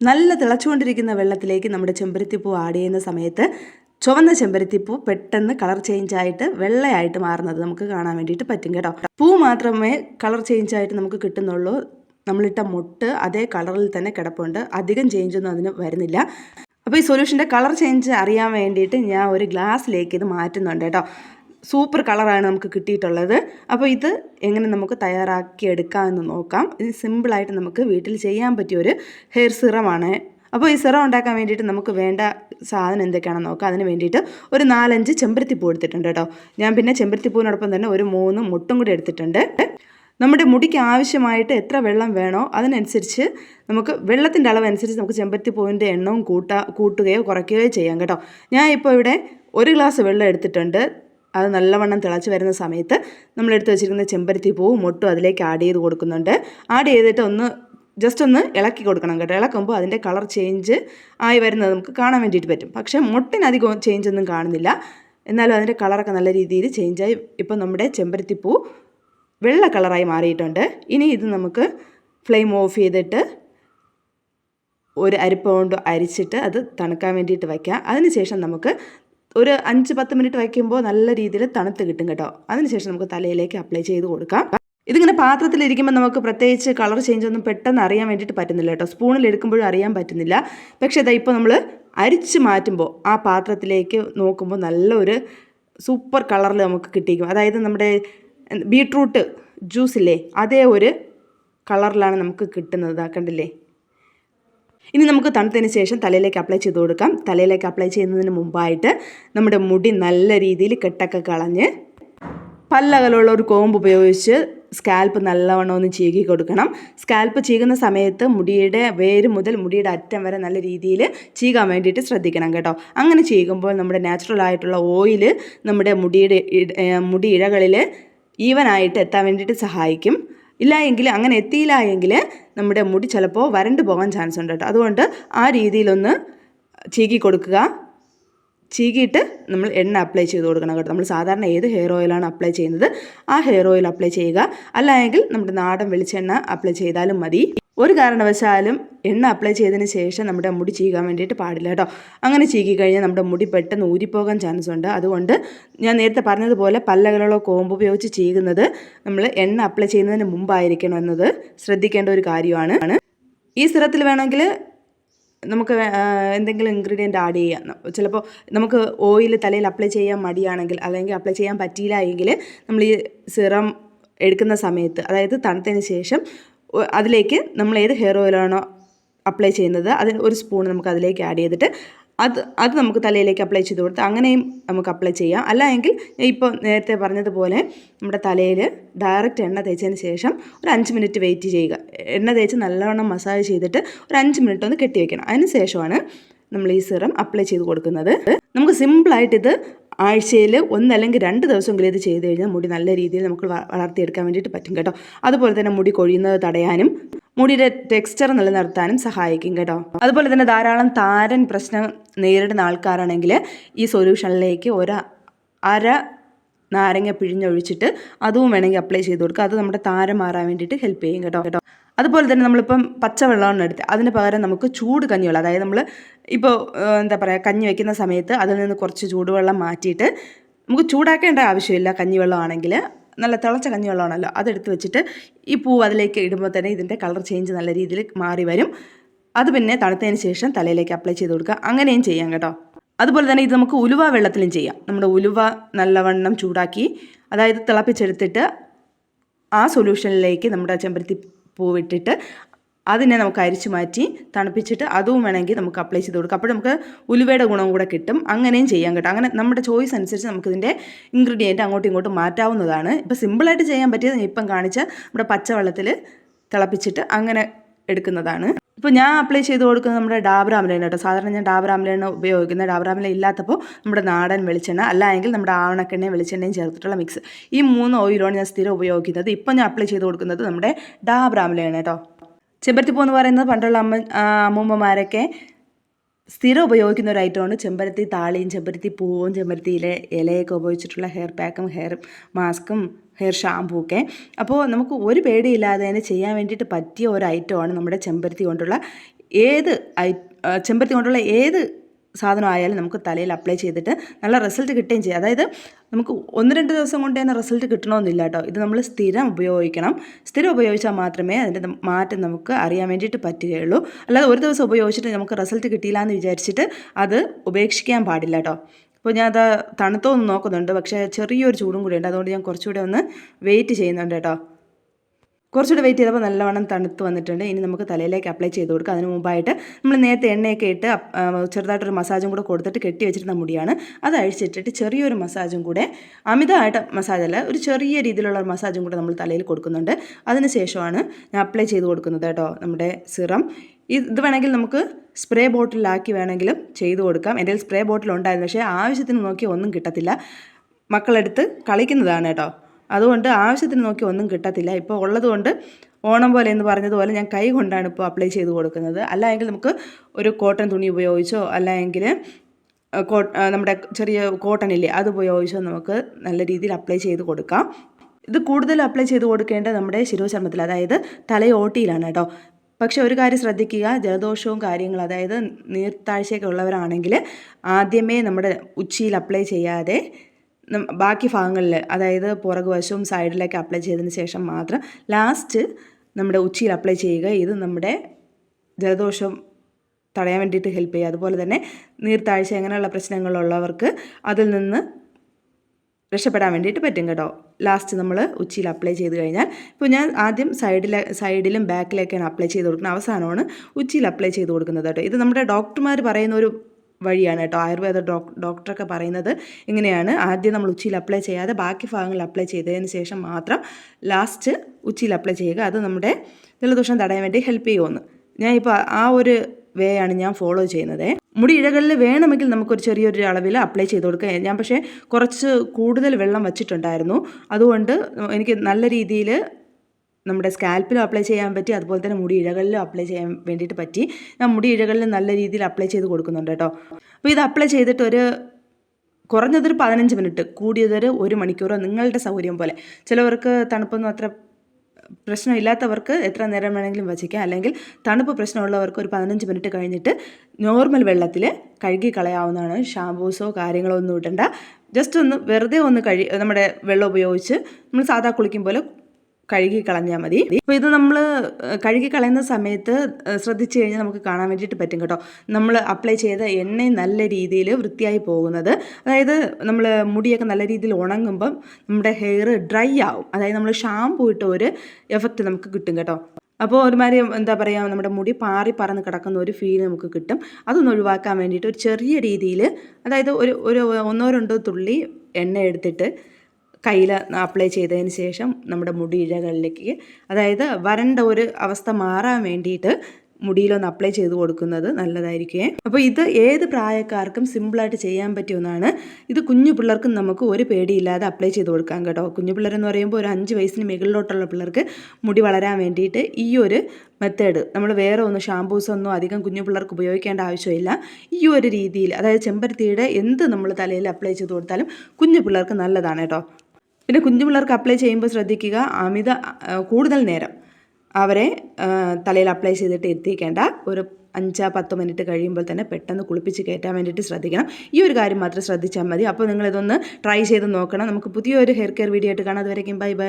നല്ല തിളച്ചുകൊണ്ടിരിക്കുന്ന വെള്ളത്തിലേക്ക് നമ്മുടെ ചെമ്പരത്തിപ്പൂ ആഡ് ചെയ്യുന്ന സമയത്ത് ചുവന്ന ചെമ്പരത്തിപ്പൂ പെട്ടെന്ന് കളർ ചേഞ്ച് ആയിട്ട് വെള്ളയായിട്ട് മാറുന്നത് നമുക്ക് കാണാൻ വേണ്ടിയിട്ട് പറ്റും കേട്ടോ. പൂ മാത്രമേ കളർ ചേഞ്ച് ആയിട്ട് നമുക്ക് കിട്ടുന്നുള്ളൂ. നമ്മളിട്ട മുട്ട് അതേ കളറിൽ തന്നെ കിടപ്പുണ്ട്. അധികം ചേഞ്ചൊന്നും അതിന് വരുന്നില്ല. അപ്പോൾ ഈ സൊല്യൂഷന്റെ കളർ ചേഞ്ച് അറിയാൻ വേണ്ടിയിട്ട് ഞാൻ ഒരു ഗ്ലാസ്സിലേക്ക് ഇത് മാറ്റുന്നുണ്ട് കേട്ടോ. സൂപ്പർ കളറാണ് നമുക്ക് കിട്ടിയിട്ടുള്ളത്. അപ്പോൾ ഇത് എങ്ങനെ നമുക്ക് തയ്യാറാക്കി എടുക്കാമെന്ന് നോക്കാം. ഇത് സിമ്പിളായിട്ട് നമുക്ക് വീട്ടിൽ ചെയ്യാൻ പറ്റിയ ഒരു ഹെയർ സിറമാണ് അപ്പോൾ ഈ സിറം ഉണ്ടാക്കാൻ വേണ്ടിയിട്ട് നമുക്ക് വേണ്ട സാധനം എന്തൊക്കെയാണെന്ന് നോക്കാം. അതിന് വേണ്ടിയിട്ട് ഒരു നാലഞ്ച് ചെമ്പരത്തിപ്പൂ എടുത്തിട്ടുണ്ട് കേട്ടോ. ഞാൻ പിന്നെ ചെമ്പരത്തിപ്പൂവിനോടൊപ്പം തന്നെ ഒരു മൂന്ന് മുട്ടും കൂടി എടുത്തിട്ടുണ്ട്. നമ്മുടെ മുടിക്ക് ആവശ്യമായിട്ട് എത്ര വെള്ളം വേണോ അതിനനുസരിച്ച് നമുക്ക് വെള്ളത്തിന്റെ അളവനുസരിച്ച് നമുക്ക് ചെമ്പരത്തിപ്പൂവിന്റെ എണ്ണവും കൂട്ടാ കൂട്ടുകയോ കുറയ്ക്കുകയോ ചെയ്യാം കേട്ടോ. ഞാൻ ഇപ്പോൾ ഇവിടെ ഒരു ഗ്ലാസ് വെള്ളം എടുത്തിട്ടുണ്ട്. അത് നല്ലവണ്ണം തിളച്ച് വരുന്ന സമയത്ത് നമ്മളെടുത്ത് വെച്ചിരിക്കുന്ന ചെമ്പരത്തി പൂവും മുട്ടും അതിലേക്ക് ആഡ് ചെയ്ത് കൊടുക്കുന്നുണ്ട്. ആഡ് ചെയ്തിട്ട് ഒന്ന് ജസ്റ്റ് ഒന്ന് ഇളക്കി കൊടുക്കണം കേട്ടോ. ഇളക്കുമ്പോൾ അതിന്റെ കളർ ചേഞ്ച് ആയി വരുന്നത് നമുക്ക് കാണാൻ വേണ്ടിയിട്ട് പറ്റും. പക്ഷേ മുട്ടിനധികം ചേഞ്ച് ഒന്നും കാണുന്നില്ല. എന്നാലും അതിന്റെ കളറൊക്കെ നല്ല രീതിയിൽ ചേഞ്ചായി ഇപ്പോൾ നമ്മുടെ ചെമ്പരത്തിപ്പൂ വെള്ള കളറായി മാറിയിട്ടുണ്ട്. ഇനി ഇത് നമുക്ക് ഫ്ലെയിം ഓഫ് ചെയ്തിട്ട് ഒരു അരിപ്പ കൊണ്ട് അരിച്ചിട്ട് അത് തണുക്കാൻ വേണ്ടിയിട്ട് വയ്ക്കാം അതിനുശേഷം നമുക്ക് ഒരു അഞ്ച് പത്ത് മിനിറ്റ് വയ്ക്കുമ്പോൾ നല്ല രീതിയിൽ തണുത്ത് കിട്ടും കേട്ടോ. അതിനുശേഷം നമുക്ക് തലയിലേക്ക് അപ്ലൈ ചെയ്ത് കൊടുക്കാം. ഇതിങ്ങനെ പാത്രത്തിലിരിക്കുമ്പോൾ നമുക്ക് പ്രത്യേകിച്ച് കളർ ചേഞ്ച് ഒന്നും പെട്ടെന്ന് അറിയാൻ വേണ്ടിയിട്ട് പറ്റുന്നില്ല കേട്ടോ. സ്പൂണിൽ എടുക്കുമ്പോഴും അറിയാൻ പറ്റുന്നില്ല. പക്ഷേ ഇതാ ഇപ്പോൾ നമ്മൾ അരിച്ച് മാറ്റുമ്പോൾ ആ പാത്രത്തിലേക്ക് നോക്കുമ്പോൾ നല്ലൊരു സൂപ്പർ കളറിൽ നമുക്ക് കിട്ടിയിരിക്കും. അതായത് നമ്മുടെ ബീട്രൂട്ട് ജ്യൂസില്ലേ അതേ ഒരു കളറിലാണ് നമുക്ക് കിട്ടുന്നത്. കണ്ടില്ലേ? ഇനി നമുക്ക് തണുത്തതിന് ശേഷം തലയിലേക്ക് അപ്ലൈ ചെയ്ത് കൊടുക്കാം. തലയിലേക്ക് അപ്ലൈ ചെയ്യുന്നതിന് മുമ്പായിട്ട് നമ്മുടെ മുടി നല്ല രീതിയിൽ കെട്ടൊക്കെ കളഞ്ഞ് പല്ലകലുള്ള ഒരു കോമ്പ് ഉപയോഗിച്ച് സ്കാൽപ്പ് നല്ലവണ്ണം ഒന്ന് ചീകി കൊടുക്കണം. സ്കാൽപ്പ് ചീകുന്ന സമയത്ത് മുടിയുടെ വേര് മുതൽ മുടിയുടെ അറ്റം വരെ നല്ല രീതിയിൽ ചീകാൻ വേണ്ടിയിട്ട് ശ്രദ്ധിക്കണം കേട്ടോ. അങ്ങനെ ചീകുമ്പോൾ നമ്മുടെ നാച്ചുറൽ ആയിട്ടുള്ള ഓയിൽ നമ്മുടെ മുടിയുടെ മുടി ഇഴകളിൽ ഈവനായിട്ട് എത്താൻ വേണ്ടിയിട്ട് സഹായിക്കും. ഇല്ല എങ്കിൽ അങ്ങനെ എത്തിയില്ല എങ്കിൽ നമ്മുടെ മുടി ചിലപ്പോൾ വരണ്ടു പോകാൻ ചാൻസ് ഉണ്ട് കേട്ടോ. അതുകൊണ്ട് ആ രീതിയിലൊന്ന് ചീകി കൊടുക്കുക. ചീകിയിട്ട് നമ്മൾ എണ്ണ അപ്ലൈ ചെയ്ത് കൊടുക്കണം കേട്ടോ. നമ്മൾ സാധാരണ ഏത് ഹെയർ ഓയിലാണ് അപ്ലൈ ചെയ്യുന്നത്? ആ ഹെയർ ഓയിൽ അപ്ലൈ ചെയ്യുക. അല്ലെങ്കിൽ നമ്മുടെ നാടൻ വെളിച്ചെണ്ണ അപ്ലൈ ചെയ്താലും മതി. ഒരു കാരണവശാലും എണ്ണ അപ്ലൈ ചെയ്തതിന് ശേഷം നമ്മുടെ മുടി ചീകാൻ വേണ്ടിയിട്ട് പാടില്ല കേട്ടോ. അങ്ങനെ ചീകി കഴിഞ്ഞാൽ നമ്മുടെ മുടി പെട്ടെന്ന് ഊരിപ്പോകാൻ ചാൻസ് ഉണ്ട്. അതുകൊണ്ട് ഞാൻ നേരത്തെ പറഞ്ഞതുപോലെ പല്ലകളോ കോമ്പ് ഉപയോഗിച്ച് ചീകുന്നത് നമ്മൾ എണ്ണ അപ്ലൈ ചെയ്യുന്നതിന് മുമ്പായിരിക്കണം എന്നത് ശ്രദ്ധിക്കേണ്ട ഒരു കാര്യമാണ്. ഈ സിറത്തിൽ വേണമെങ്കിൽ നമുക്ക് എന്തെങ്കിലും ഇൻഗ്രീഡിയന്റ് ആഡ് ചെയ്യാം. ചിലപ്പോൾ നമുക്ക് ഓയിൽ തലയിൽ അപ്ലൈ ചെയ്യാൻ മടിയാണെങ്കിൽ അല്ലെങ്കിൽ അപ്ലൈ ചെയ്യാൻ പറ്റിയില്ല എങ്കിൽ നമ്മൾ ഈ സിറം എടുക്കുന്ന സമയത്ത് അതായത് തണുത്തതിന് ശേഷം അതിലേക്ക് നമ്മൾ ഏത് ഹെയർ ഓയിലാണോ അപ്ലൈ ചെയ്യുന്നത് അതിന് ഒരു സ്പൂൺ നമുക്ക് അതിലേക്ക് ആഡ് ചെയ്തിട്ട് അത് അത് നമുക്ക് തലയിലേക്ക് അപ്ലൈ ചെയ്ത് കൊടുത്ത് അങ്ങനെയും നമുക്ക് അപ്ലൈ ചെയ്യാം. അല്ല എങ്കിൽ ഇപ്പോൾ നേരത്തെ പറഞ്ഞതുപോലെ നമ്മുടെ തലയിൽ ഡയറക്റ്റ് എണ്ണ തേച്ചതിന് ശേഷം ഒരു അഞ്ച് മിനിറ്റ് വെയിറ്റ് ചെയ്യുക. എണ്ണ തേച്ച് നല്ലവണ്ണം മസാജ് ചെയ്തിട്ട് ഒരു അഞ്ച് മിനിറ്റ് ഒന്ന് കെട്ടി വയ്ക്കണം അതിന് ശേഷമാണ് നമ്മൾ ഈ സിറം അപ്ലൈ ചെയ്ത് കൊടുക്കുന്നത്. നമുക്ക് സിമ്പിളായിട്ട് ഇത് ആഴ്ചയിൽ ഒന്നല്ലെങ്കിൽ രണ്ട് ദിവസമെങ്കിലും ഇത് ചെയ്ത് കഴിഞ്ഞാൽ മുടി നല്ല രീതിയിൽ നമുക്ക് വളർത്തിയെടുക്കാൻ വേണ്ടിയിട്ട് പറ്റും കേട്ടോ. അതുപോലെ തന്നെ മുടി കൊഴിയുന്നത് തടയാനും മുടിയുടെ ടെക്സ്ചർ നിലനിർത്താനും സഹായിക്കും കേട്ടോ. അതുപോലെ തന്നെ ധാരാളം താരൻ പ്രശ്നം നേരിടുന്ന ആൾക്കാരാണെങ്കിൽ ഈ സൊല്യൂഷനിലേക്ക് ഒരു അര നാരങ്ങ പിഴിഞ്ഞൊഴിച്ചിട്ട് അതും വേണമെങ്കിൽ അപ്ലൈ ചെയ്ത് കൊടുക്കുക. അത് നമ്മുടെ താരം മാറാൻ വേണ്ടിയിട്ട് ഹെൽപ്പ് ചെയ്യും കേട്ടോ കേട്ടോ. അതുപോലെ തന്നെ നമ്മളിപ്പം പച്ചവെള്ളമാണ് എടുത്ത്. അതിന് പകരം നമുക്ക് ചൂട് കഞ്ഞിവെള്ളം അതായത് നമ്മൾ ഇപ്പോൾ എന്താ പറയുക കഞ്ഞി വയ്ക്കുന്ന സമയത്ത് അതിൽ നിന്ന് കുറച്ച് ചൂടുവെള്ളം മാറ്റിയിട്ട് നമുക്ക് ചൂടാക്കേണ്ട ആവശ്യമില്ല കഞ്ഞിവെള്ളമാണെങ്കിൽ. നല്ല തിളച്ച കഞ്ഞിവെള്ളമാണല്ലോ അതെടുത്ത് വെച്ചിട്ട് ഈ പൂവ് അതിലേക്ക് ഇടുമ്പോൾ തന്നെ ഇതിന്റെ കളർ ചേഞ്ച് നല്ല രീതിയിൽ മാറി വരും. അത് പിന്നെ തണുത്തതിന് ശേഷം തലയിലേക്ക് അപ്ലൈ ചെയ്ത് കൊടുക്കുക. അങ്ങനെയും ചെയ്യാം കേട്ടോ. അതുപോലെ തന്നെ ഇത് നമുക്ക് ഉലുവ വെള്ളത്തിലും ചെയ്യാം. നമ്മുടെ ഉലുവ നല്ലവണ്ണം ചൂടാക്കി അതായത് തിളപ്പിച്ചെടുത്തിട്ട് ആ സൊല്യൂഷനിലേക്ക് നമ്മുടെ ചെമ്പരത്തി പൂവിട്ടിട്ട് അതിനെ നമുക്ക് അരിച്ചു മാറ്റി തണുപ്പിച്ചിട്ട് അതും വേണമെങ്കിൽ നമുക്ക് അപ്ലൈ ചെയ്ത് കൊടുക്കാം. അപ്പോൾ നമുക്ക് ഉലുവയുടെ ഗുണം കൂടെ കിട്ടും. അങ്ങനെയും ചെയ്യാൻ കേട്ടോ. അങ്ങനെ നമ്മുടെ ചോയ്സ് അനുസരിച്ച് നമുക്കിതിന്റെ ഇൻഗ്രീഡിയന്റ് അങ്ങോട്ടും ഇങ്ങോട്ടും മാറ്റാവുന്നതാണ്. ഇപ്പോൾ സിമ്പിളായിട്ട് ചെയ്യാൻ പറ്റിയത് ഇപ്പം കാണിച്ച നമ്മുടെ പച്ചവെള്ളത്തിൽ തിളപ്പിച്ചിട്ട് അങ്ങനെ എടുക്കുന്നതാണ്. ഇപ്പോൾ ഞാൻ അപ്ലൈ ചെയ്ത് കൊടുക്കുന്നത് നമ്മുടെ ഡാബർ കേട്ടോ. സാധാരണ ഞാൻ ഡാബർ ആമലയാണ് ഉപയോഗിക്കുന്നത്. ഡാബർ ഇല്ലാത്തപ്പോൾ നമ്മുടെ നാടൻ വെളിച്ചെണ്ണ അല്ലെങ്കിൽ നമ്മുടെ ആവണക്കെണ്ണയും വെളിച്ചെണ്ണയും ചേർത്തിട്ടുള്ള മിക്സ് ഈ മൂന്ന് ഓയിലാണ് ഞാൻ സ്ഥിരം ഉപയോഗിക്കുന്നത്. ഇപ്പം ഞാൻ അപ്ലൈ ചെയ്ത് കൊടുക്കുന്നത് നമ്മുടെ ഡാബർ ആമലയാണ് കേട്ടോ. ചെമ്പരത്തിപ്പൂ എന്ന് പറയുന്നത് പണ്ടുള്ള അമ്മ അമ്മൂമ്മമാരൊക്കെ സ്ഥിരം ഉപയോഗിക്കുന്ന ഒരു ഐറ്റമാണ് ചെമ്പരത്തി താളിയും ചെമ്പരത്തി പൂവും ചെമ്പരത്തിയിലെ ഇലയൊക്കെ ഉപയോഗിച്ചിട്ടുള്ള ഹെയർ പാക്കും ഹെയർ മാസ്കും ഹെയർ ഷാമ്പൂ ഒക്കെ. അപ്പോൾ നമുക്ക് ഒരു പേടിയില്ലാതെ തന്നെ ചെയ്യാൻ വേണ്ടിയിട്ട് പറ്റിയ ഒരു ഐറ്റമാണ് നമ്മുടെ ചെമ്പരത്തി കൊണ്ടുള്ള ഏത് ഐ ചെമ്പരത്തി കൊണ്ടുള്ള ഏത് സാധനം ആയാലും നമുക്ക് തലയിൽ അപ്ലൈ ചെയ്തിട്ട് നല്ല റിസൾട്ട് കിട്ടുകയും ചെയ്യും. അതായത് നമുക്ക് ഒന്ന് രണ്ട് ദിവസം കൊണ്ട് തന്നെ റിസൾട്ട് കിട്ടണമെന്നില്ല കേട്ടോ. ഇത് നമ്മൾ സ്ഥിരം ഉപയോഗിക്കണം. സ്ഥിരം ഉപയോഗിച്ചാൽ മാത്രമേ അതിന്റെ മാറ്റം നമുക്ക് അറിയാൻ വേണ്ടിയിട്ട് പറ്റുകയുള്ളൂ. അല്ലാതെ ഒരു ദിവസം ഉപയോഗിച്ചിട്ട് നമുക്ക് റിസൾട്ട് കിട്ടിയില്ല എന്ന് വിചാരിച്ചിട്ട് അത് ഉപേക്ഷിക്കാൻ പാടില്ല കേട്ടോ. അപ്പോൾ ഞാൻ അത് തണുത്തൊന്ന് നോക്കുന്നുണ്ട്. പക്ഷേ ചെറിയൊരു ചൂടും കൂടി ഉണ്ട്. അതുകൊണ്ട് ഞാൻ കുറച്ചുകൂടെ ഒന്ന് വെയിറ്റ് ചെയ്യുന്നുണ്ട് കേട്ടോ. കുറച്ചുകൂടെ വെയിറ്റ് ചെയ്തപ്പോൾ നല്ലവണ്ണം തണുത്ത് വന്നിട്ടുണ്ട്. ഇനി നമുക്ക് തലയിലേക്ക് അപ്ലൈ ചെയ്ത് കൊടുക്കുക അതിന് മുമ്പായിട്ട് നമ്മൾ നേരത്തെ എണ്ണയൊക്കെ ഇട്ട് ചെറുതായിട്ടൊരു മസാജും കൂടെ കൊടുത്തിട്ട് കെട്ടി വെച്ചിരുന്ന മുടിയാണ്. അത് അഴിച്ചിട്ടിട്ട് ചെറിയൊരു മസാജും കൂടെ അമിതമായിട്ട് മസാജ് അല്ല ഒരു ചെറിയ രീതിയിലുള്ള മസാജും കൂടെ നമ്മൾ തലയിൽ കൊടുക്കുന്നുണ്ട്. അതിന് ശേഷമാണ് ഞാൻ അപ്ലൈ ചെയ്ത് കൊടുക്കുന്നത് കേട്ടോ നമ്മുടെ സിറം. ഇത് വേണമെങ്കിൽ നമുക്ക് സ്പ്രേ ബോട്ടിലാക്കി വേണമെങ്കിലും ചെയ്തു കൊടുക്കാം. എന്റെ സ്പ്രേ ബോട്ടിൽ ഉണ്ടായിരുന്നു. പക്ഷേ ആവശ്യത്തിന് നോക്കി ഒന്നും കിട്ടത്തില്ല. മക്കളെടുത്ത് കളിക്കുന്നതാണ് കേട്ടോ. അതുകൊണ്ട് ആവശ്യത്തിന് നോക്കി ഒന്നും കിട്ടത്തില്ല. ഇപ്പോൾ ഉള്ളതുകൊണ്ട് ഓണം പോലെ എന്ന് പറഞ്ഞതുപോലെ ഞാൻ കൈ കൊണ്ടാണ് ഇപ്പോൾ അപ്ലൈ ചെയ്ത് കൊടുക്കുന്നത്. അല്ലെങ്കിൽ നമുക്ക് ഒരു കോട്ടൺ തുണി ഉപയോഗിച്ചോ അല്ലെങ്കിൽ നമ്മുടെ ചെറിയ കോട്ടൺ ഇല്ലേ അത് ഉപയോഗിച്ചോ നമുക്ക് നല്ല രീതിയിൽ അപ്ലൈ ചെയ്ത് കൊടുക്കാം. ഇത് കൂടുതൽ അപ്ലൈ ചെയ്ത് കൊടുക്കേണ്ടത് നമ്മുടെ ശിരോചർമ്മത്തിൽ അതായത് തലയോട്ടിയിലാണ് കേട്ടോ. പക്ഷെ ഒരു കാര്യം ശ്രദ്ധിക്കുക. ജലദോഷവും കാര്യങ്ങളും അതായത് നീർത്താഴ്ചയൊക്കെ ഉള്ളവരാണെങ്കിൽ ആദ്യമേ നമ്മുടെ ഉച്ചിയിൽ അപ്ലൈ ചെയ്യാതെ ബാക്കി ഭാഗങ്ങളിൽ അതായത് പുറകുവശവും സൈഡിലേക്ക് അപ്ലൈ ചെയ്തതിന് ശേഷം മാത്രം ലാസ്റ്റ് നമ്മുടെ ഉച്ചിയിൽ അപ്ലൈ ചെയ്യുക. ഇത് നമ്മുടെ ജലദോഷം തടയാൻ വേണ്ടിയിട്ട് ഹെൽപ്പ് ചെയ്യുക. അതുപോലെ തന്നെ നീർത്താഴ്ച അങ്ങനെയുള്ള പ്രശ്നങ്ങളുള്ളവർക്ക് അതിൽ നിന്ന് രക്ഷപ്പെടാൻ വേണ്ടിയിട്ട് പറ്റും കേട്ടോ. ലാസ്റ്റ് നമ്മൾ ഉച്ചിയിൽ അപ്ലൈ ചെയ്ത് കഴിഞ്ഞാൽ. ഇപ്പോൾ ഞാൻ ആദ്യം സൈഡിൽ സൈഡിലും ബാക്കിലേക്കാണ് അപ്ലൈ ചെയ്ത് കൊടുക്കുന്നത്. അവസാനമാണ് ഉച്ചിയിൽ അപ്ലൈ ചെയ്ത് കൊടുക്കുന്നത് കേട്ടോ. ഇത് നമ്മുടെ ഡോക്ടർമാർ പറയുന്ന ഒരു വഴിയാണ് കേട്ടോ. ആയുർവേദ ഡോക് ഡോക്ടറൊക്കെ പറയുന്നത് ഇങ്ങനെയാണ്. ആദ്യം നമ്മൾ ഉച്ചിയിൽ അപ്ലൈ ചെയ്യാതെ ബാക്കി ഭാഗങ്ങളിൽ അപ്ലൈ ചെയ്തതിന് ശേഷം മാത്രം ലാസ്റ്റ് ഉച്ചിയിൽ അപ്ലൈ ചെയ്യുക. അത് നമ്മുടെ ജലദോഷം തടയാൻ വേണ്ടി ഹെൽപ്പ് ചെയ്യുമെന്ന്. ഞാൻ ഇപ്പോൾ ആ ഒരു വേ ആണ് ഞാൻ ഫോളോ ചെയ്യുന്നത്. മുടി ഇഴകളിൽ വേണമെങ്കിൽ നമുക്കൊരു ചെറിയൊരു അളവിൽ അപ്ലൈ ചെയ്ത് കൊടുക്കുക ഞാൻ പക്ഷേ കുറച്ച് കൂടുതൽ വെള്ളം വച്ചിട്ടുണ്ടായിരുന്നു. അതുകൊണ്ട് എനിക്ക് നല്ല രീതിയിൽ നമ്മുടെ സ്കാൽപ്പിലും അപ്ലൈ ചെയ്യാൻ പറ്റി അതുപോലെ തന്നെ മുടി ഇഴകളിലും അപ്ലൈ ചെയ്യാൻ വേണ്ടിയിട്ട് പറ്റി. ഞാൻ മുടി ഇഴകളിൽ നല്ല രീതിയിൽ അപ്ലൈ ചെയ്ത് കൊടുക്കുന്നുണ്ട് കേട്ടോ. അപ്പോൾ ഇത് അപ്ലൈ ചെയ്തിട്ട് ഒരു കുറഞ്ഞതൊരു പതിനഞ്ച് മിനിറ്റ് കൂടിയതൊരു ഒരു മണിക്കൂറോ നിങ്ങളുടെ സൗകര്യം പോലെ. ചിലവർക്ക് തണുപ്പൊന്നും അത്ര പ്രശ്നമില്ലാത്തവർക്ക് എത്ര നേരം വേണമെങ്കിലും വച്ചിക്കാം. അല്ലെങ്കിൽ തണുപ്പ് പ്രശ്നമുള്ളവർക്ക് ഒരു പതിനഞ്ച് മിനിറ്റ് കഴിഞ്ഞിട്ട് നോർമൽ വെള്ളത്തിൽ കഴുകി കളയാവുന്നതാണ്. ഷാമ്പൂസോ കാര്യങ്ങളോ ഒന്നും ഇടണ്ട. ജസ്റ്റ് ഒന്ന് വെറുതെ ഒന്ന് കഴി നമ്മുടെ വെള്ളം ഉപയോഗിച്ച് നമ്മൾ സാധാ കുളിക്കും പോലെ കഴുകി കളഞ്ഞാൽ മതി. അപ്പോൾ ഇത് നമ്മൾ കഴുകി കളയുന്ന സമയത്ത് ശ്രദ്ധിച്ചു കഴിഞ്ഞാൽ നമുക്ക് കാണാൻ വേണ്ടിയിട്ട് പറ്റും കേട്ടോ. നമ്മൾ അപ്ലൈ ചെയ്ത എണ്ണ നല്ല രീതിയിൽ വൃത്തിയായി പോകുന്നത്. അതായത് നമ്മൾ മുടിയൊക്കെ നല്ല രീതിയിൽ ഉണങ്ങുമ്പം നമ്മുടെ ഹെയർ ഡ്രൈ ആവും. അതായത് നമ്മൾ ഷാമ്പൂ ഇട്ട ഒരു എഫക്റ്റ് നമുക്ക് കിട്ടും കേട്ടോ. അപ്പോൾ ഒരുമാതിരി എന്താ പറയുക നമ്മുടെ മുടി പാറി പറന്ന് കിടക്കുന്ന ഒരു ഫീൽ നമുക്ക് കിട്ടും. അതൊന്ന് ഒഴിവാക്കാൻ വേണ്ടിയിട്ട് ഒരു ചെറിയ രീതിയിൽ അതായത് ഒരു ഒരു ഒന്നോ രണ്ടോ തുള്ളി എണ്ണ എടുത്തിട്ട് കയ്യിൽ അപ്ലൈ ചെയ്തതിന് ശേഷം നമ്മുടെ മുടി ഇഴകളിലേക്ക് അതായത് വരണ്ട ഒരു അവസ്ഥ മാറാൻ വേണ്ടിയിട്ട് മുടിയിലൊന്ന് അപ്ലൈ ചെയ്ത് കൊടുക്കുന്നത് നല്ലതായിരിക്കേ. അപ്പോൾ ഇത് ഏത് പ്രായക്കാർക്കും സിമ്പിളായിട്ട് ചെയ്യാൻ പറ്റിയ ഒന്നാണ് ഇത് കുഞ്ഞു പിള്ളേർക്കും നമുക്ക് ഒരു പേടിയില്ലാതെ അപ്ലൈ ചെയ്ത് കൊടുക്കാം കേട്ടോ. കുഞ്ഞു പിള്ളേരെന്ന് പറയുമ്പോൾ ഒരു അഞ്ച് വയസ്സിന് മുകളിലോട്ടുള്ള പിള്ളേർക്ക് മുടി വളരാൻ വേണ്ടിയിട്ട് ഈ ഒരു മെത്തേഡ് നമ്മൾ വേറെ ഒന്നും ഷാമ്പൂസ് ഒന്നും അധികം കുഞ്ഞു പിള്ളേർക്ക് ഉപയോഗിക്കേണ്ട ആവശ്യമില്ല. ഈ ഒരു രീതിയിൽ അതായത് ചെമ്പരത്തിയുടെ എന്ത് നമ്മൾ തലയിൽ അപ്ലൈ ചെയ്ത് കൊടുത്താലും കുഞ്ഞു പിള്ളേർക്ക് നല്ലതാണ് കേട്ടോ. പിന്നെ കുഞ്ഞു പിള്ളേർക്ക് അപ്ലൈ ചെയ്യുമ്പോൾ ശ്രദ്ധിക്കുക അമിത കൂടുതൽ നേരം അവരെ തലയിൽ അപ്ലൈ ചെയ്തിട്ട് എത്തിക്കേണ്ട ഒരു അഞ്ചോ പത്ത് മിനിറ്റ് കഴിയുമ്പോൾ തന്നെ പെട്ടെന്ന് കുളിപ്പിച്ച് കയറ്റാൻ വേണ്ടിയിട്ട് ശ്രദ്ധിക്കണം. ഈ ഒരു കാര്യം മാത്രം ശ്രദ്ധിച്ചാൽ മതി. അപ്പോൾ നിങ്ങളിതൊന്ന് ട്രൈ ചെയ്ത് നോക്കണം. നമുക്ക് പുതിയൊരു ഹെയർ കെയർ വീഡിയോ ആയിട്ട് കാണാം. അതുവരേക്കും ബൈ ബൈ